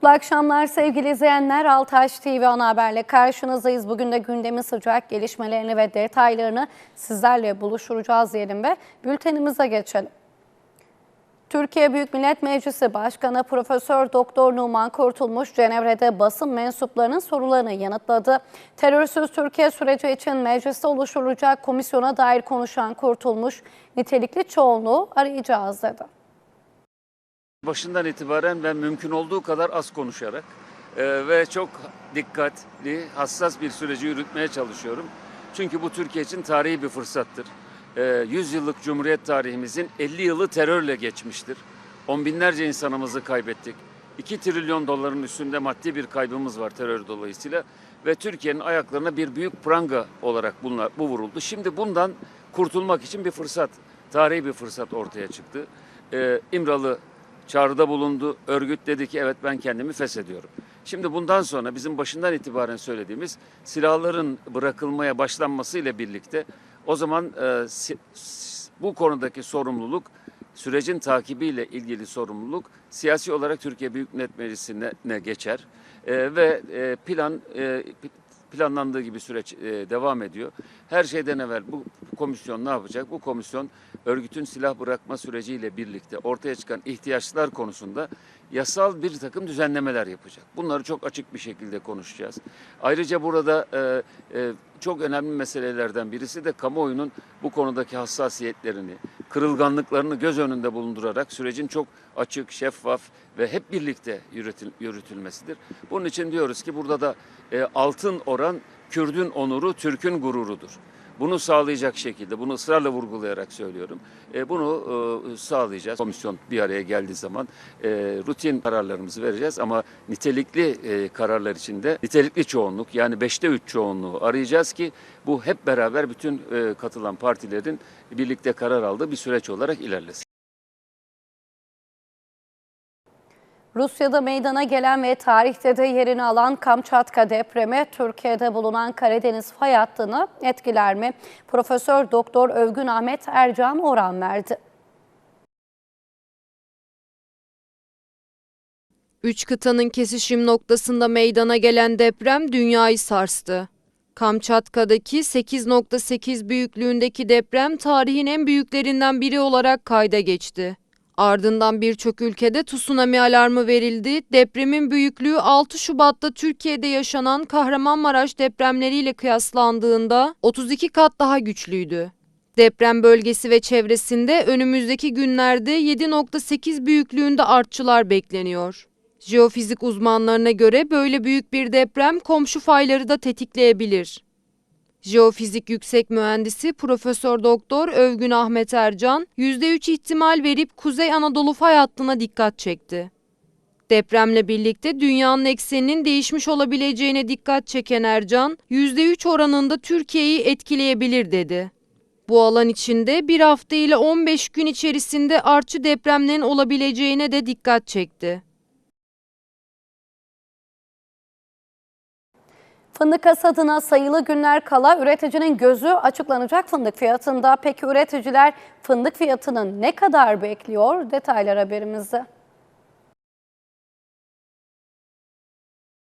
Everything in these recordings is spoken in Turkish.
Mutlu akşamlar sevgili izleyenler. Altaş TV ana haberle karşınızdayız. Bugün de gündemin sıcak gelişmelerini ve detaylarını sizlerle buluşturacağız diyelim ve bültenimize geçelim. Türkiye Büyük Millet Meclisi Başkanı Profesör Doktor Numan Kurtulmuş Cenevre'de basın mensuplarının sorularını yanıtladı. Terörsüz Türkiye süreci için mecliste oluşturulacak komisyona dair konuşan Kurtulmuş, nitelikli çoğunluğu arayacağız dedi. Başından itibaren ben mümkün olduğu kadar az konuşarak e, ve çok dikkatli, hassas bir süreci yürütmeye çalışıyorum. Çünkü bu Türkiye için tarihi bir fırsattır. E, 100 yıllık Cumhuriyet tarihimizin 50 yılı terörle geçmiştir. On binlerce insanımızı kaybettik. 2 trilyon doların üstünde maddi bir kaybımız var terör dolayısıyla. Ve Türkiye'nin ayaklarına bir büyük pranga olarak bunlar, bu vuruldu. Şimdi bundan kurtulmak için bir fırsat, tarihi bir fırsat ortaya çıktı. E, İmralı çağrıda bulundu. Örgüt dedi ki evet ben kendimi feshediyorum. Şimdi bundan sonra bizim başından itibaren söylediğimiz silahların bırakılmaya başlanması ile birlikte o zaman e, si- bu konudaki sorumluluk sürecin takibiyle ilgili sorumluluk siyasi olarak Türkiye Büyük Millet Meclisi'ne ne geçer E, ve e, plan e, planlandığı gibi süreç e, devam ediyor. Her şeyden evvel bu komisyon ne yapacak? Bu komisyon örgütün silah bırakma süreciyle birlikte ortaya çıkan ihtiyaçlar konusunda yasal bir takım düzenlemeler yapacak. Bunları çok açık bir şekilde konuşacağız. Ayrıca burada e, e, çok önemli meselelerden birisi de kamuoyunun bu konudaki hassasiyetlerini, kırılganlıklarını göz önünde bulundurarak sürecin çok açık, şeffaf ve hep birlikte yürütül, yürütülmesidir. Bunun için diyoruz ki burada da e, altın oran Kürdün onuru, Türk'ün gururudur. Bunu sağlayacak şekilde, bunu ısrarla vurgulayarak söylüyorum. E, bunu e, sağlayacağız. Komisyon bir araya geldiği zaman e, rutin kararlarımızı vereceğiz ama nitelikli kararlar içinde nitelikli çoğunluk yani beşte üç çoğunluğu arayacağız ki bu hep beraber bütün katılan partilerin birlikte karar aldığı bir süreç olarak ilerlesin. Rusya'da meydana gelen ve tarihte de yerini alan Kamçatka depremi Türkiye'de bulunan Karadeniz fay hattını etkiler mi? Profesör Doktor Övgün Ahmet Ercan oran verdi. Üç kıtanın kesişim noktasında meydana gelen deprem dünyayı sarstı. Kamçatka'daki 8.8 büyüklüğündeki deprem tarihin en büyüklerinden biri olarak kayda geçti. Ardından birçok ülkede tsunami alarmı verildi. Depremin büyüklüğü 6 Şubat'ta Türkiye'de yaşanan Kahramanmaraş depremleriyle kıyaslandığında 32 kat daha güçlüydü. Deprem bölgesi ve çevresinde önümüzdeki günlerde 7.8 büyüklüğünde artçılar bekleniyor. Jeofizik uzmanlarına göre böyle büyük bir deprem komşu fayları da tetikleyebilir. Jeofizik Yüksek Mühendisi Profesör Doktor Övgün Ahmet Ercan, %3 ihtimal verip Kuzey Anadolu fay hattına dikkat çekti. Depremle birlikte dünyanın ekseninin değişmiş olabileceğine dikkat çeken Ercan, %3 oranında Türkiye'yi etkileyebilir dedi. Bu alan içinde bir hafta ile 15 gün içerisinde artçı depremlerin olabileceğine de dikkat çekti. Fındık hasadına sayılı günler kala üreticinin gözü açıklanacak fındık fiyatında. Peki üreticiler fındık fiyatının ne kadar bekliyor? Detaylar haberimizde.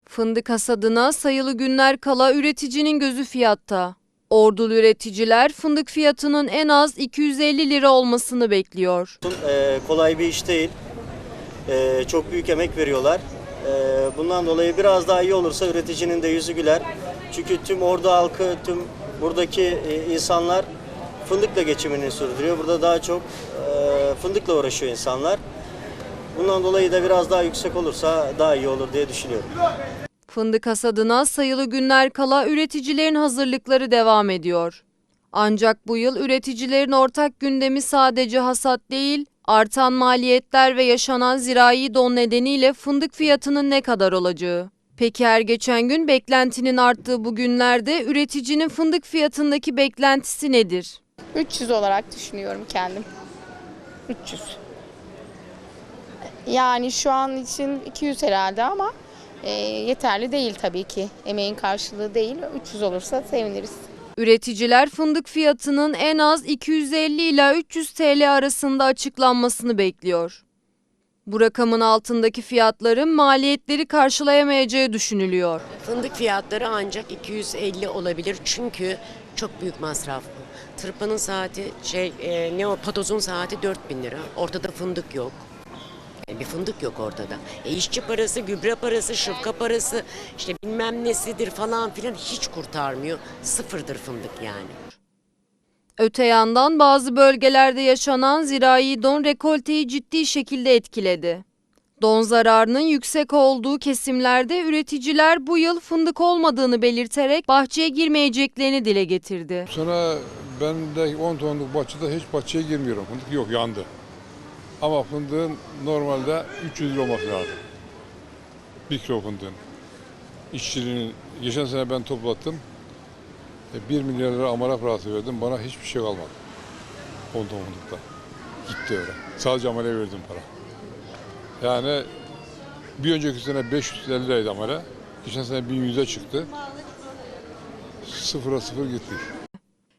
Fındık hasadına sayılı günler kala üreticinin gözü fiyatta. Ordulu üreticiler fındık fiyatının en az 250 lira olmasını bekliyor. Ee, kolay bir iş değil. Ee, çok büyük emek veriyorlar. Ee, bundan dolayı biraz daha iyi olursa üreticinin de yüzü güler. Çünkü tüm ordu halkı, tüm buradaki e, insanlar fındıkla geçimini sürdürüyor. Burada daha çok e, fındıkla uğraşıyor insanlar. Bundan dolayı da biraz daha yüksek olursa daha iyi olur diye düşünüyorum. Fındık hasadına sayılı günler kala üreticilerin hazırlıkları devam ediyor. Ancak bu yıl üreticilerin ortak gündemi sadece hasat değil, artan maliyetler ve yaşanan zirai don nedeniyle fındık fiyatının ne kadar olacağı. Peki her geçen gün beklentinin arttığı bu günlerde üreticinin fındık fiyatındaki beklentisi nedir? 300 olarak düşünüyorum kendim. 300. Yani şu an için 200 herhalde ama e, yeterli değil tabii ki. Emeğin karşılığı değil. 300 olursa seviniriz. Üreticiler fındık fiyatının en az 250 ila 300 TL arasında açıklanmasını bekliyor. Bu rakamın altındaki fiyatların maliyetleri karşılayamayacağı düşünülüyor. Fındık fiyatları ancak 250 olabilir çünkü çok büyük masraf bu. Tırpanın saati şey e, ne o patozun saati 4000 lira. Ortada fındık yok. E, bir fındık yok ortada. E, işçi parası, gübre parası, şıfka parası, işte bilmem nesidir falan filan hiç kurtarmıyor. Sıfırdır fındık yani. Öte yandan bazı bölgelerde yaşanan zirai don rekolteyi ciddi şekilde etkiledi. Don zararının yüksek olduğu kesimlerde üreticiler bu yıl fındık olmadığını belirterek bahçeye girmeyeceklerini dile getirdi. Sonra ben de 10 tonluk bahçede hiç bahçeye girmiyorum. Fındık yok yandı. Ama fındığın normalde 300 lira olması lazım. Bir kilo fındığın. İşçiliğini geçen sene ben toplattım. E, 1 milyar lira amara parası verdim. Bana hiçbir şey kalmadı. 10 ton fındıkta. Gitti öyle. Sadece amaraya verdim para. Yani bir önceki sene 550 liraydı amara. Geçen sene 1100'e çıktı. Sıfıra sıfır gitti.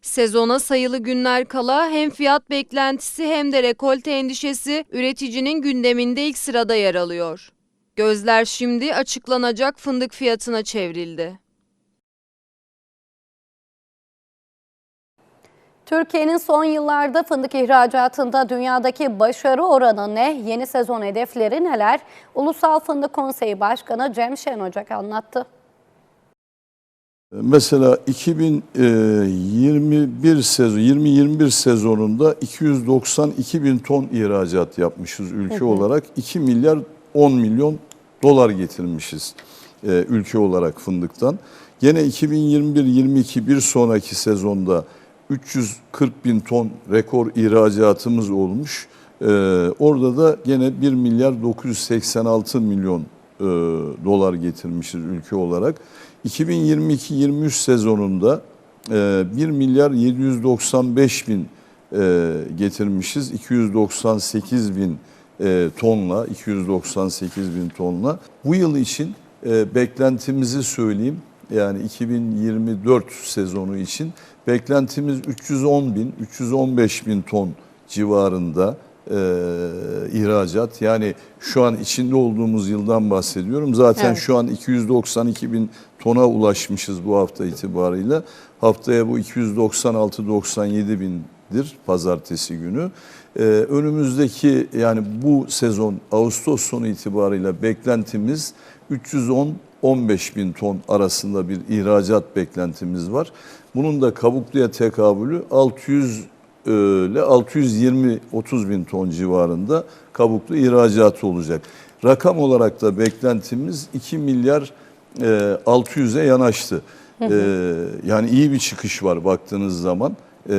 Sezona sayılı günler kala hem fiyat beklentisi hem de rekolte endişesi üreticinin gündeminde ilk sırada yer alıyor. Gözler şimdi açıklanacak fındık fiyatına çevrildi. Türkiye'nin son yıllarda fındık ihracatında dünyadaki başarı oranı ne? Yeni sezon hedefleri neler? Ulusal Fındık Konseyi Başkanı Cem Şenocak anlattı. Mesela 2021 sezon 2021 sezonunda 292 bin ton ihracat yapmışız ülke olarak. 2 milyar 10 milyon dolar getirmişiz e, ülke olarak fındıktan. Gene 2021-22 bir sonraki sezonda 340 bin ton rekor ihracatımız olmuş. E, orada da gene 1 milyar 986 milyon e, dolar getirmişiz ülke olarak. 2022-23 sezonunda e, 1 milyar 795 bin e, getirmişiz. 298 bin e, tonla, 298 bin tonla. Bu yıl için e, beklentimizi söyleyeyim. Yani 2024 sezonu için beklentimiz 310 bin, 315 bin ton civarında e, ihracat. Yani şu an içinde olduğumuz yıldan bahsediyorum. Zaten Evet. şu an 292 bin tona ulaşmışız bu hafta itibarıyla. Haftaya bu 296-97 bindir pazartesi günü. Ee, önümüzdeki yani bu sezon Ağustos sonu itibarıyla beklentimiz 310-15 bin ton arasında bir ihracat beklentimiz var. Bunun da kabukluya tekabülü 600 e, ile 620-30 bin ton civarında kabuklu ihracatı olacak. Rakam olarak da beklentimiz 2 milyar e, 600'e yanaştı. E, yani iyi bir çıkış var baktığınız zaman e,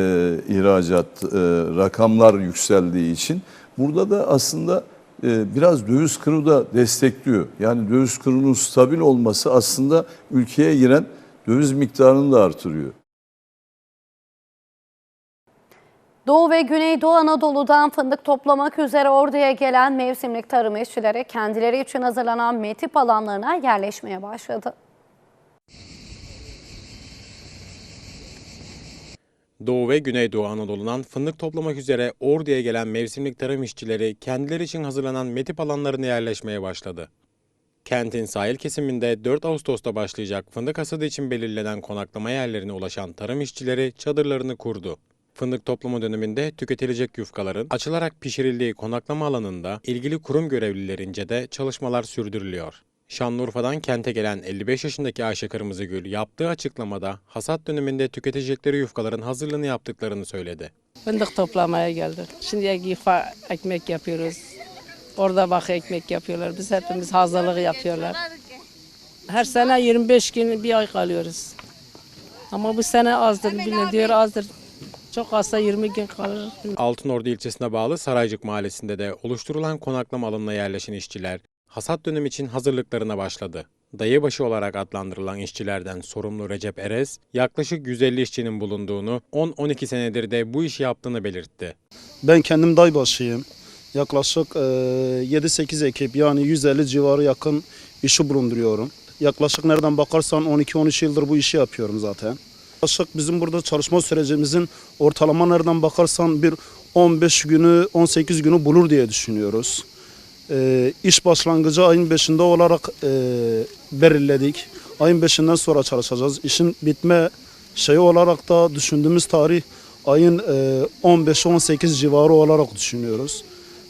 ihracat e, rakamlar yükseldiği için. Burada da aslında e, biraz döviz kuru da destekliyor. Yani döviz kurunun stabil olması aslında ülkeye giren döviz miktarını da artırıyor. Doğu ve Güneydoğu Anadolu'dan fındık toplamak üzere orduya gelen mevsimlik tarım işçileri kendileri için hazırlanan metip alanlarına yerleşmeye başladı. Doğu ve Güneydoğu Anadolu'dan fındık toplamak üzere Ordu'ya gelen mevsimlik tarım işçileri kendileri için hazırlanan metip alanlarına yerleşmeye başladı. Kentin sahil kesiminde 4 Ağustos'ta başlayacak fındık hasadı için belirlenen konaklama yerlerine ulaşan tarım işçileri çadırlarını kurdu. Fındık toplama döneminde tüketilecek yufkaların açılarak pişirildiği konaklama alanında ilgili kurum görevlilerince de çalışmalar sürdürülüyor. Şanlıurfa'dan kente gelen 55 yaşındaki Ayşe Kırmızıgül yaptığı açıklamada hasat döneminde tüketecekleri yufkaların hazırlığını yaptıklarını söyledi. Fındık toplamaya geldik. Şimdi yifa ekmek yapıyoruz. Orada bak ekmek yapıyorlar. Biz hepimiz hazırlık yapıyorlar. Her sene 25 gün bir ay kalıyoruz. Ama bu sene azdır. Bilin diyor azdır. Çok azsa 20 gün kalır. Altınordu ilçesine bağlı Saraycık mahallesinde de oluşturulan konaklama alanına yerleşen işçiler hasat dönemi için hazırlıklarına başladı. Dayıbaşı olarak adlandırılan işçilerden sorumlu Recep Erez, yaklaşık 150 işçinin bulunduğunu, 10-12 senedir de bu işi yaptığını belirtti. Ben kendim daybaşıyım. Yaklaşık e, 7-8 ekip yani 150 civarı yakın işi bulunduruyorum. Yaklaşık nereden bakarsan 12-13 yıldır bu işi yapıyorum zaten. Yaklaşık bizim burada çalışma sürecimizin ortalama nereden bakarsan bir 15 günü 18 günü bulur diye düşünüyoruz. e, iş başlangıcı ayın 5'inde olarak e, belirledik. Ayın 5'inden sonra çalışacağız. İşin bitme şeyi olarak da düşündüğümüz tarih ayın e, 15-18 civarı olarak düşünüyoruz.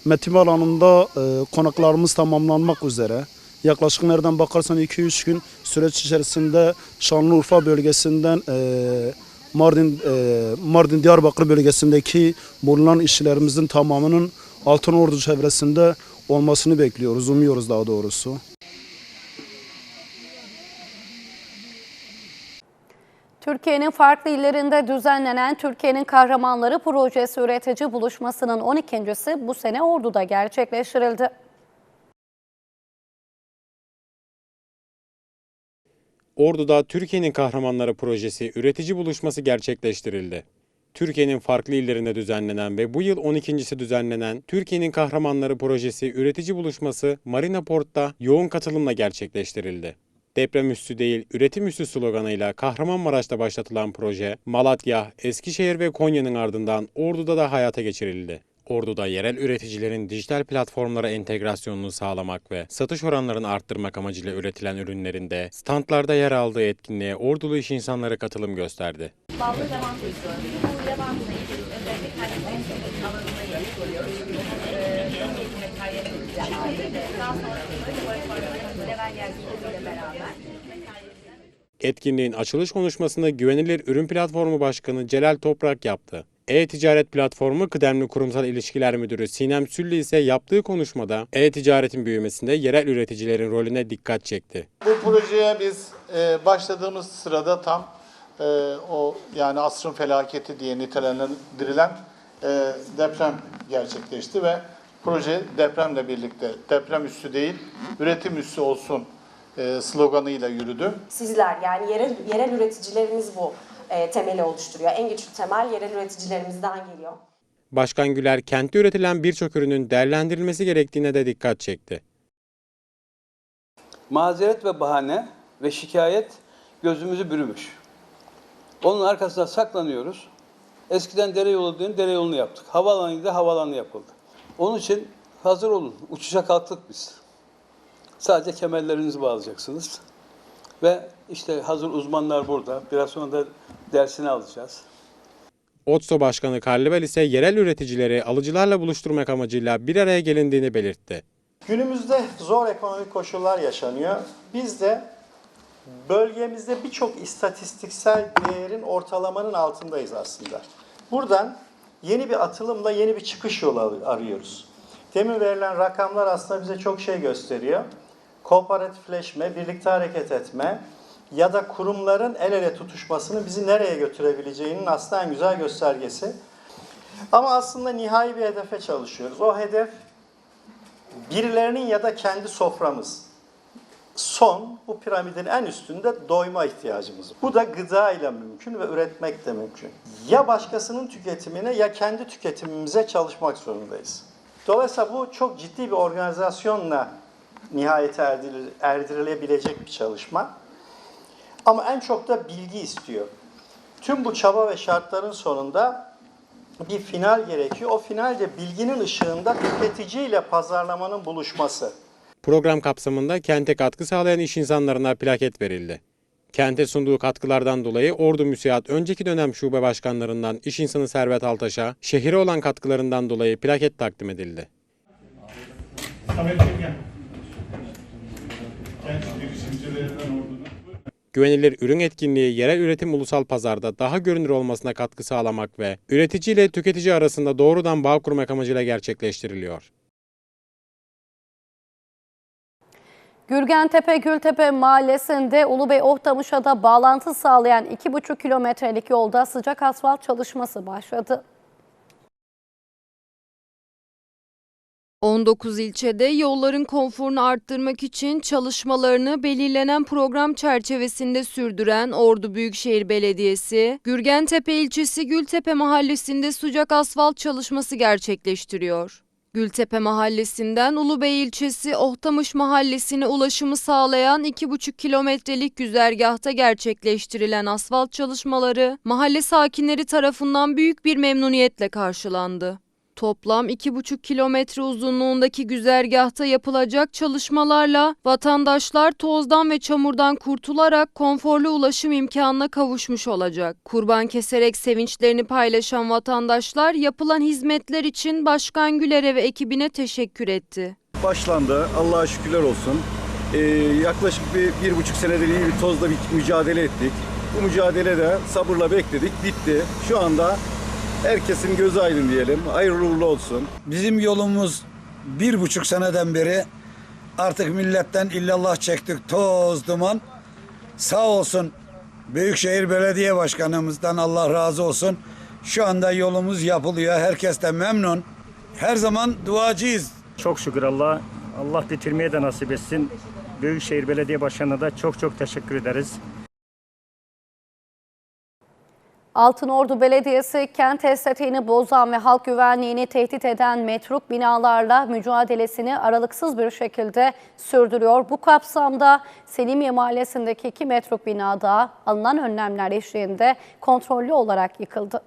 Metin alanında e, konaklarımız tamamlanmak üzere. Yaklaşık nereden bakarsan 2-3 gün süreç içerisinde Şanlıurfa bölgesinden e, Mardin e, Mardin Diyarbakır bölgesindeki bulunan işçilerimizin tamamının Altınordu çevresinde olmasını bekliyoruz, umuyoruz daha doğrusu. Türkiye'nin farklı illerinde düzenlenen Türkiye'nin Kahramanları Projesi üretici buluşmasının 12.si bu sene Ordu'da gerçekleştirildi. Ordu'da Türkiye'nin Kahramanları Projesi üretici buluşması gerçekleştirildi. Türkiye'nin farklı illerinde düzenlenen ve bu yıl 12.si düzenlenen Türkiye'nin Kahramanları Projesi üretici buluşması Marina Port'ta yoğun katılımla gerçekleştirildi. Deprem üssü değil, üretim üssü sloganıyla Kahramanmaraş'ta başlatılan proje, Malatya, Eskişehir ve Konya'nın ardından Ordu'da da hayata geçirildi. Ordu'da yerel üreticilerin dijital platformlara entegrasyonunu sağlamak ve satış oranlarını arttırmak amacıyla üretilen ürünlerinde standlarda yer aldığı etkinliğe Ordulu iş insanları katılım gösterdi. Etkinliğin açılış konuşmasını Güvenilir Ürün Platformu Başkanı Celal Toprak yaptı. E-Ticaret Platformu Kıdemli Kurumsal İlişkiler Müdürü Sinem Süllü ise yaptığı konuşmada e-ticaretin büyümesinde yerel üreticilerin rolüne dikkat çekti. Bu projeye biz e, başladığımız sırada tam e, o yani asrın felaketi diye nitelendirilen e, deprem gerçekleşti ve proje depremle birlikte deprem üssü değil üretim üssü olsun sloganıyla yürüdü. Sizler yani yerel, yerel üreticilerimiz bu e, temeli oluşturuyor. En güçlü temel yerel üreticilerimizden geliyor. Başkan Güler kentte üretilen birçok ürünün değerlendirilmesi gerektiğine de dikkat çekti. mazeret ve bahane ve şikayet gözümüzü bürümüş. Onun arkasına saklanıyoruz. Eskiden dere yolu diye dere yolunu yaptık. Havaalanıydı havaalanı yapıldı. Onun için hazır olun. Uçuşa kalktık biz. Sadece kemerlerinizi bağlayacaksınız. Ve işte hazır uzmanlar burada. Biraz sonra da dersini alacağız. Otso Başkanı Karlivel ise yerel üreticileri alıcılarla buluşturmak amacıyla bir araya gelindiğini belirtti. Günümüzde zor ekonomik koşullar yaşanıyor. Biz de bölgemizde birçok istatistiksel değerin ortalamanın altındayız aslında. Buradan yeni bir atılımla yeni bir çıkış yolu arıyoruz. Demin verilen rakamlar aslında bize çok şey gösteriyor. Kooperatifleşme, birlikte hareket etme ya da kurumların el ele tutuşmasını bizi nereye götürebileceğinin aslında en güzel göstergesi. Ama aslında nihai bir hedefe çalışıyoruz. O hedef birilerinin ya da kendi soframız. Son bu piramidin en üstünde doyma ihtiyacımız. Bu da gıda ile mümkün ve üretmek de mümkün. Ya başkasının tüketimine ya kendi tüketimimize çalışmak zorundayız. Dolayısıyla bu çok ciddi bir organizasyonla nihayete erdir- erdirilebilecek bir çalışma. Ama en çok da bilgi istiyor. Tüm bu çaba ve şartların sonunda bir final gerekiyor. O final de bilginin ışığında tüketiciyle pazarlamanın buluşması. Program kapsamında kente katkı sağlayan iş insanlarına plaket verildi. Kente sunduğu katkılardan dolayı Ordu Müsiat önceki dönem şube başkanlarından iş insanı Servet Altaş'a şehire olan katkılarından dolayı plaket takdim edildi. Güvenilir ürün etkinliği yerel üretim ulusal pazarda daha görünür olmasına katkı sağlamak ve üretici ile tüketici arasında doğrudan bağ kurmak amacıyla gerçekleştiriliyor. Gürgentepe Gültepe Mahallesi'nde Ulubey Ohtamış'a da bağlantı sağlayan 2,5 kilometrelik yolda sıcak asfalt çalışması başladı. 19 ilçede yolların konforunu arttırmak için çalışmalarını belirlenen program çerçevesinde sürdüren Ordu Büyükşehir Belediyesi, Gürgentepe ilçesi Gültepe mahallesinde sıcak asfalt çalışması gerçekleştiriyor. Gültepe mahallesinden Ulubey ilçesi Ohtamış mahallesine ulaşımı sağlayan 2,5 kilometrelik güzergahta gerçekleştirilen asfalt çalışmaları mahalle sakinleri tarafından büyük bir memnuniyetle karşılandı. Toplam 2,5 kilometre uzunluğundaki güzergahta yapılacak çalışmalarla vatandaşlar tozdan ve çamurdan kurtularak konforlu ulaşım imkanına kavuşmuş olacak. Kurban keserek sevinçlerini paylaşan vatandaşlar yapılan hizmetler için Başkan Güler'e ve ekibine teşekkür etti. başlandı. Allah'a şükürler olsun. Ee, yaklaşık bir, bir buçuk senedir iyi bir tozla bir mücadele ettik. Bu mücadele de sabırla bekledik, bitti. Şu anda herkesin gözü aydın diyelim. Hayırlı uğurlu olsun. Bizim yolumuz bir buçuk seneden beri artık milletten illallah çektik toz duman. Sağ olsun Büyükşehir Belediye Başkanımızdan Allah razı olsun. Şu anda yolumuz yapılıyor. Herkes de memnun. Her zaman duacıyız. Çok şükür Allah. Allah bitirmeye de nasip etsin. Büyükşehir Belediye Başkanı'na da çok çok teşekkür ederiz. Altınordu Belediyesi kent estetiğini bozan ve halk güvenliğini tehdit eden metruk binalarla mücadelesini aralıksız bir şekilde sürdürüyor. Bu kapsamda Selimiye Mahallesi'ndeki iki metruk binada alınan önlemler eşliğinde kontrollü olarak yıkıldı.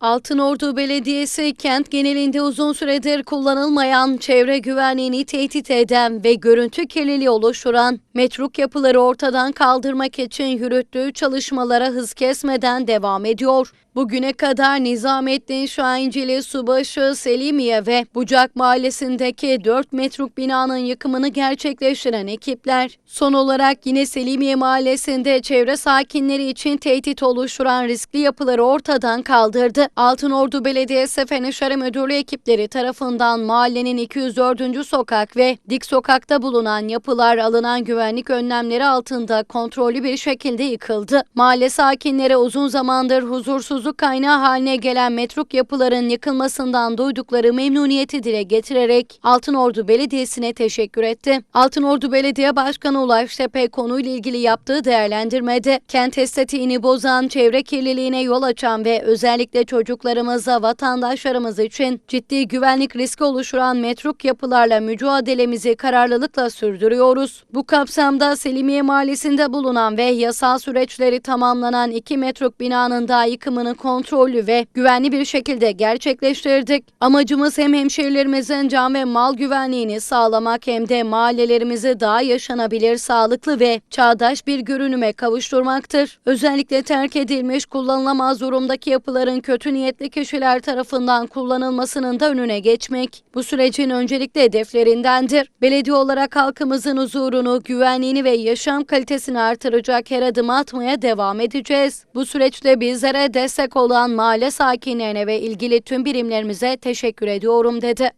Altınordu Belediyesi kent genelinde uzun süredir kullanılmayan, çevre güvenliğini tehdit eden ve görüntü kirliliği oluşturan metruk yapıları ortadan kaldırmak için yürüttüğü çalışmalara hız kesmeden devam ediyor. Bugüne kadar Nizamettin Şahincili Subaşı Selimiye ve Bucak Mahallesi'ndeki 4 metruk binanın yıkımını gerçekleştiren ekipler, son olarak yine Selimiye Mahallesi'nde çevre sakinleri için tehdit oluşturan riskli yapıları ortadan kaldırdı. Altınordu Belediyesi Fen İşleri Müdürlüğü ekipleri tarafından mahallenin 204. sokak ve Dik Sokak'ta bulunan yapılar alınan güvenlik önlemleri altında kontrollü bir şekilde yıkıldı. Mahalle sakinleri uzun zamandır huzursuzluk kaynağı haline gelen metruk yapıların yıkılmasından duydukları memnuniyeti dile getirerek Altınordu Belediyesi'ne teşekkür etti. Altınordu Belediye Başkanı Ulaş Tepe konuyla ilgili yaptığı değerlendirmede kent estetiğini bozan, çevre kirliliğine yol açan ve özellikle çocuklarımıza, vatandaşlarımız için ciddi güvenlik riski oluşturan metruk yapılarla mücadelemizi kararlılıkla sürdürüyoruz. Bu kapsamda Selimiye Mahallesi'nde bulunan ve yasal süreçleri tamamlanan iki metruk binanın da yıkımını kontrollü ve güvenli bir şekilde gerçekleştirdik. Amacımız hem hemşehrilerimizin can ve mal güvenliğini sağlamak hem de mahallelerimizi daha yaşanabilir, sağlıklı ve çağdaş bir görünüme kavuşturmaktır. Özellikle terk edilmiş, kullanılamaz durumdaki yapıların kötü niyetli kişiler tarafından kullanılmasının da önüne geçmek bu sürecin öncelikli hedeflerindendir. Belediye olarak halkımızın huzurunu, güvenliğini ve yaşam kalitesini artıracak her adım atmaya devam edeceğiz. Bu süreçte bizlere destek olan mahalle sakinlerine ve ilgili tüm birimlerimize teşekkür ediyorum dedi.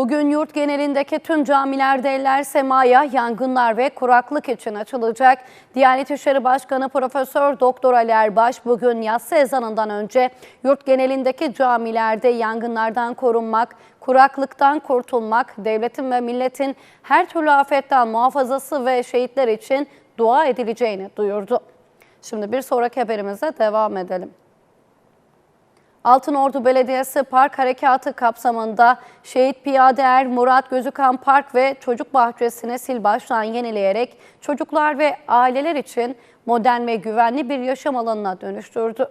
Bugün yurt genelindeki tüm camilerde eller semaya, yangınlar ve kuraklık için açılacak. Diyanet İşleri Başkanı Profesör Doktor Ali Erbaş bugün yatsı ezanından önce yurt genelindeki camilerde yangınlardan korunmak, kuraklıktan kurtulmak, devletin ve milletin her türlü afetten muhafazası ve şehitler için dua edileceğini duyurdu. Şimdi bir sonraki haberimize devam edelim. Altınordu Belediyesi Park Harekatı kapsamında Şehit Piyade Er Murat Gözükan Park ve Çocuk Bahçesi'ni sil baştan yenileyerek çocuklar ve aileler için modern ve güvenli bir yaşam alanına dönüştürdü.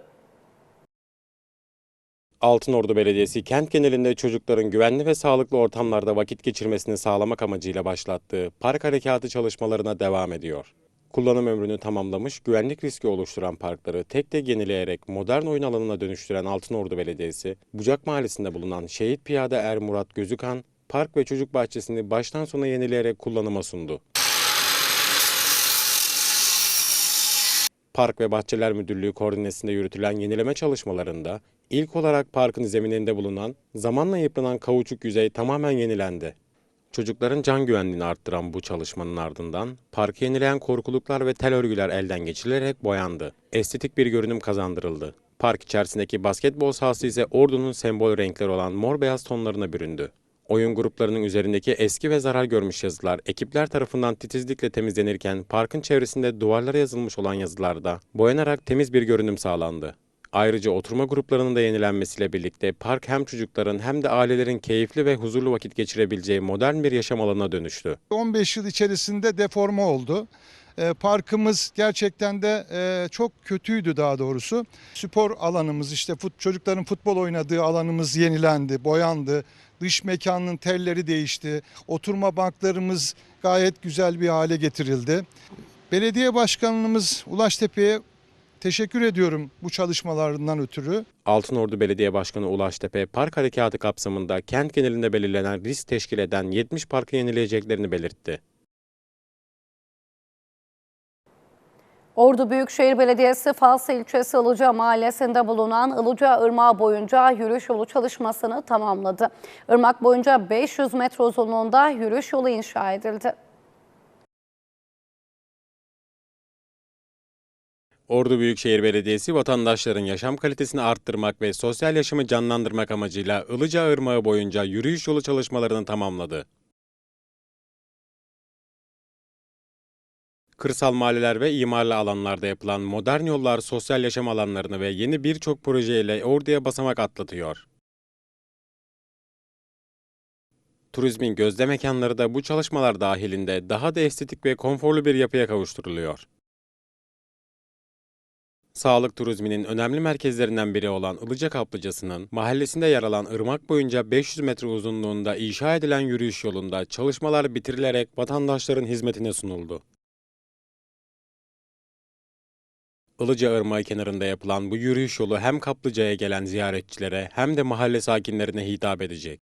Altınordu Belediyesi kent genelinde çocukların güvenli ve sağlıklı ortamlarda vakit geçirmesini sağlamak amacıyla başlattığı park harekatı çalışmalarına devam ediyor. Kullanım ömrünü tamamlamış, güvenlik riski oluşturan parkları tek tek yenileyerek modern oyun alanına dönüştüren Altınordu Belediyesi, Bucak Mahallesi'nde bulunan Şehit Piyade Er Murat Gözükan, park ve çocuk bahçesini baştan sona yenileyerek kullanıma sundu. Park ve Bahçeler Müdürlüğü koordinesinde yürütülen yenileme çalışmalarında ilk olarak parkın zemininde bulunan zamanla yıpranan kauçuk yüzey tamamen yenilendi. Çocukların can güvenliğini arttıran bu çalışmanın ardından parkı yenileyen korkuluklar ve tel örgüler elden geçirilerek boyandı. Estetik bir görünüm kazandırıldı. Park içerisindeki basketbol sahası ise ordunun sembol renkleri olan mor beyaz tonlarına büründü. Oyun gruplarının üzerindeki eski ve zarar görmüş yazılar ekipler tarafından titizlikle temizlenirken parkın çevresinde duvarlara yazılmış olan yazılarda boyanarak temiz bir görünüm sağlandı. Ayrıca oturma gruplarının da yenilenmesiyle birlikte park hem çocukların hem de ailelerin keyifli ve huzurlu vakit geçirebileceği modern bir yaşam alanına dönüştü. 15 yıl içerisinde deforme oldu. E, Parkımız gerçekten de e, çok kötüydü daha doğrusu. Spor alanımız işte fut, çocukların futbol oynadığı alanımız yenilendi, boyandı. Dış mekanın telleri değişti. Oturma banklarımız gayet güzel bir hale getirildi. Belediye başkanımız Ulaş Tepe'ye teşekkür ediyorum bu çalışmalarından ötürü. Altınordu Belediye Başkanı Ulaş Tepe, park harekatı kapsamında kent genelinde belirlenen risk teşkil eden 70 parkı yenileyeceklerini belirtti. Ordu Büyükşehir Belediyesi Falsı ilçesi Ilıca mahallesinde bulunan Ilıca Irmağı boyunca yürüyüş yolu çalışmasını tamamladı. Irmak boyunca 500 metre uzunluğunda yürüyüş yolu inşa edildi. Ordu Büyükşehir Belediyesi vatandaşların yaşam kalitesini arttırmak ve sosyal yaşamı canlandırmak amacıyla Ilıca Irmağı boyunca yürüyüş yolu çalışmalarını tamamladı. Kırsal mahalleler ve imarlı alanlarda yapılan modern yollar sosyal yaşam alanlarını ve yeni birçok projeyle Ordu'ya basamak atlatıyor. Turizmin gözde mekanları da bu çalışmalar dahilinde daha da estetik ve konforlu bir yapıya kavuşturuluyor. Sağlık turizminin önemli merkezlerinden biri olan Ilıca Kaplıcası'nın mahallesinde yer alan ırmak boyunca 500 metre uzunluğunda inşa edilen yürüyüş yolunda çalışmalar bitirilerek vatandaşların hizmetine sunuldu. Ilıca Irmağı kenarında yapılan bu yürüyüş yolu hem Kaplıca'ya gelen ziyaretçilere hem de mahalle sakinlerine hitap edecek.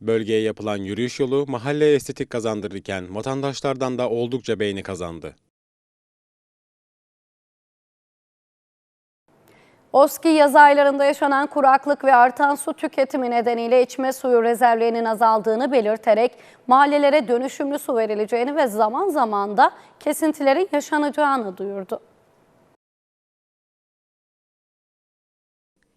Bölgeye yapılan yürüyüş yolu mahalleye estetik kazandırırken vatandaşlardan da oldukça beğeni kazandı. Oski yaz aylarında yaşanan kuraklık ve artan su tüketimi nedeniyle içme suyu rezervlerinin azaldığını belirterek mahallelere dönüşümlü su verileceğini ve zaman zaman da kesintilerin yaşanacağını duyurdu.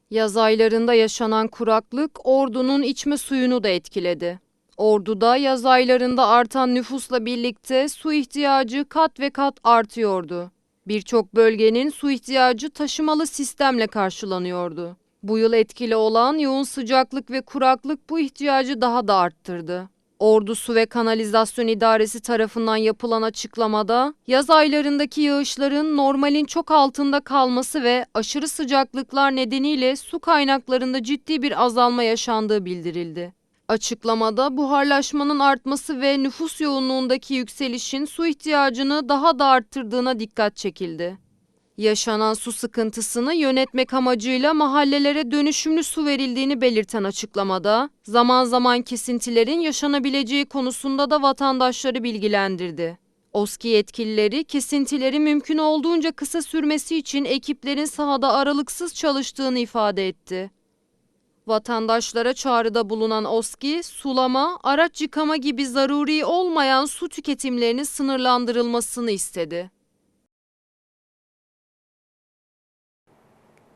Yaz aylarında yaşanan kuraklık Ordu'nun içme suyunu da etkiledi. Ordu'da yaz aylarında artan nüfusla birlikte su ihtiyacı kat ve kat artıyordu. Birçok bölgenin su ihtiyacı taşımalı sistemle karşılanıyordu. Bu yıl etkili olan yoğun sıcaklık ve kuraklık bu ihtiyacı daha da arttırdı. Ordu Su ve Kanalizasyon İdaresi tarafından yapılan açıklamada yaz aylarındaki yağışların normalin çok altında kalması ve aşırı sıcaklıklar nedeniyle su kaynaklarında ciddi bir azalma yaşandığı bildirildi. Açıklamada buharlaşmanın artması ve nüfus yoğunluğundaki yükselişin su ihtiyacını daha da arttırdığına dikkat çekildi. Yaşanan su sıkıntısını yönetmek amacıyla mahallelere dönüşümlü su verildiğini belirten açıklamada, zaman zaman kesintilerin yaşanabileceği konusunda da vatandaşları bilgilendirdi. OSKİ yetkilileri kesintileri mümkün olduğunca kısa sürmesi için ekiplerin sahada aralıksız çalıştığını ifade etti. Vatandaşlara çağrıda bulunan OSKİ, sulama, araç yıkama gibi zaruri olmayan su tüketimlerinin sınırlandırılmasını istedi.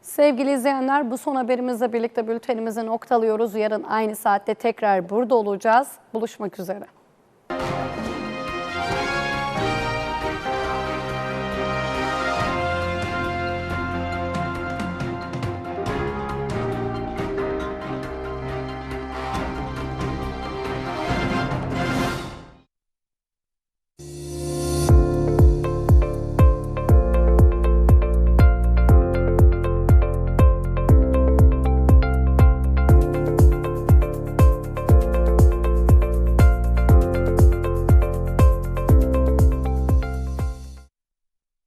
Sevgili izleyenler bu son haberimizle birlikte bültenimizi noktalıyoruz. Yarın aynı saatte tekrar burada olacağız. Buluşmak üzere.